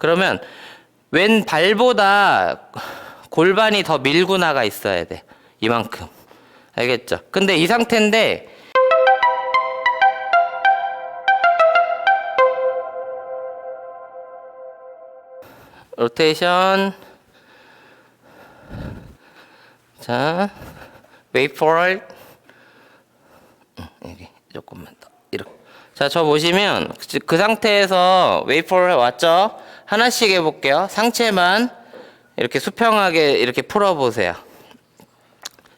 그러면 왼 발보다 골반이 더 밀고 나가 있어야 돼. 이만큼. 알겠죠? 근데 이 상태인데 로테이션 자 음, 여기 조금만 더 자 저 보시면 그- 그 상태에서 it 왔죠? 하나씩 해볼게요. 상체만 이렇게 수평하게 이렇게 풀어보세요.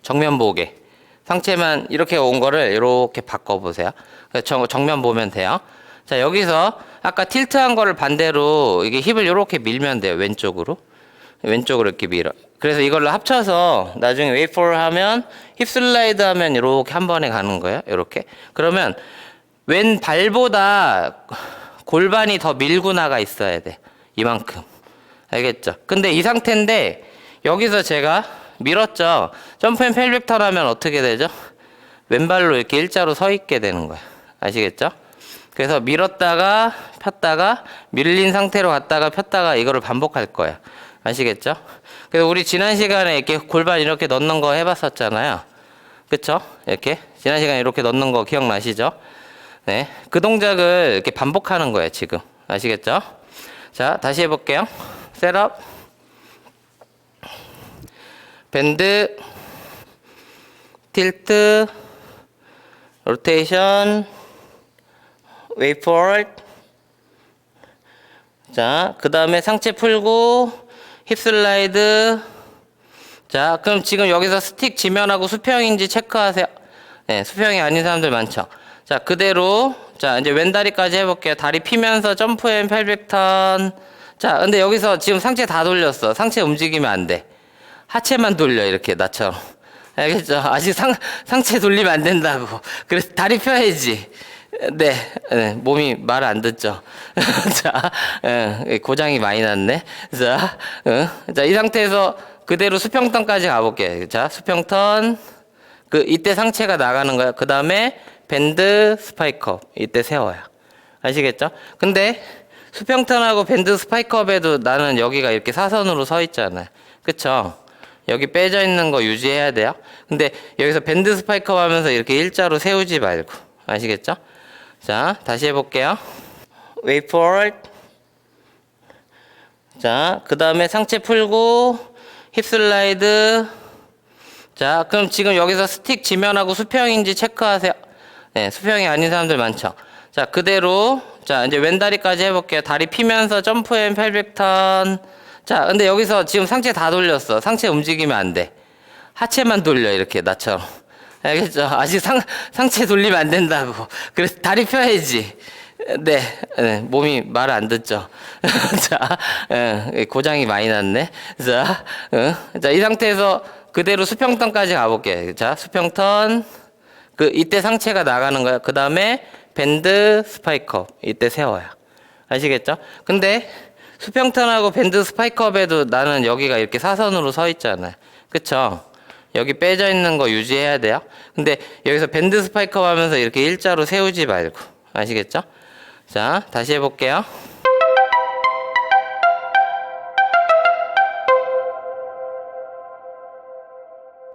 정면 보게. 상체만 이렇게 온 거를 이렇게 바꿔보세요. 그래서 정, 정면 보면 돼요. 자 여기서 아까 틸트한 거를 반대로 이게 힙을 이렇게 밀면 돼요 왼쪽으로. 왼쪽으로 이렇게 밀어. 그래서 이걸로 합쳐서 나중에 for 하면 힙 슬라이드 하면 이렇게 한 번에 가는 거예요 이렇게. 그러면 왼 발보다 골반이 더 밀고 나가 있어야 돼 이만큼 알겠죠? 근데 이 상태인데 여기서 제가 밀었죠. 점프앤 펠빅 턴 하면 어떻게 되죠? 왼발로 이렇게 일자로 서 있게 되는 거예요. 아시겠죠? 그래서 밀었다가 폈다가 밀린 상태로 갔다가 폈다가 이거를 반복할 거예요. 아시겠죠? 그래서 우리 지난 시간에 이렇게 골반 이렇게 넣는 거 해봤었잖아요. 그쵸? 이렇게 지난 시간에 이렇게 넣는 거 기억나시죠? 네, 그 동작을 이렇게 반복하는 거예요. 지금 아시겠죠? 자, 다시 해볼게요. 셋업, 밴드, 틸트, 로테이션, 웨이 포워드. 자, 그 다음에 상체 풀고 힙 슬라이드. 자, 그럼 지금 여기서 스틱 지면하고 수평인지 체크하세요. 네, 수평이 아닌 사람들 많죠. 자, 그대로 자, 이제 왼다리까지 해 볼게요. 다리 피면서 점프앤 펠빅 턴. 자, 근데 여기서 지금 상체 다 돌렸어. 상체 움직이면 안 돼. 하체만 돌려 이렇게 나처럼. 알겠죠? 아직 상 상체 돌리면 안 된다고. 그래서 다리 펴야지. 네, 네 몸이 말 안 듣죠. 자, 예, 고장이 많이 났네. 자, 응. 자, 이 상태에서 그대로 수평턴까지 가볼게. 자, 수평턴. 그 이때 상체가 나가는 거야. 그 다음에 밴드 스파이커 이때 세워요. 아시겠죠? 근데 수평턴하고 밴드 스파이커업에도 나는 여기가 이렇게 사선으로 서 있잖아요. 그쵸? 여기 빼져 있는 거 유지해야 돼요. 근데 여기서 밴드 스파이커 하면서 이렇게 일자로 세우지 말고. 아시겠죠? 자, 다시 해볼게요. Wait for it. 자, 그 다음에 상체 풀고 힙 슬라이드. 자, 그럼 지금 여기서 스틱 지면하고 수평인지 체크하세요. 네, 수평이 아닌 사람들 많죠. 자, 그대로 자, 이제 왼 다리까지 해 볼게요. 다리 피면서 점프앤 펠빅 턴. 자, 근데 여기서 지금 상체 다 돌렸어. 상체 움직이면 안 돼. 하체만 돌려 이렇게 나처럼. 알겠죠? 아직 상 상체 돌리면 안 된다고. 그래서 다리 펴야지. 네, 네 몸이 말안 듣죠. 자, 예, 고장이 많이 났네. 자, 응. 자, 이 상태에서 그대로 수평턴까지 가볼게. 자, 수평턴. 그 이때 상체가 나가는 거야. 그 다음에 밴드 스파이커 이때 세워요. 아시겠죠? 근데 수평턴하고 밴드 스파이커업에도 나는 여기가 이렇게 사선으로 서 있잖아요. 그쵸? 여기 빼져 있는 거 유지해야 돼요. 근데 여기서 밴드 스파이커업 하면서 이렇게 일자로 세우지 말고. 아시겠죠? 자, 다시 해볼게요.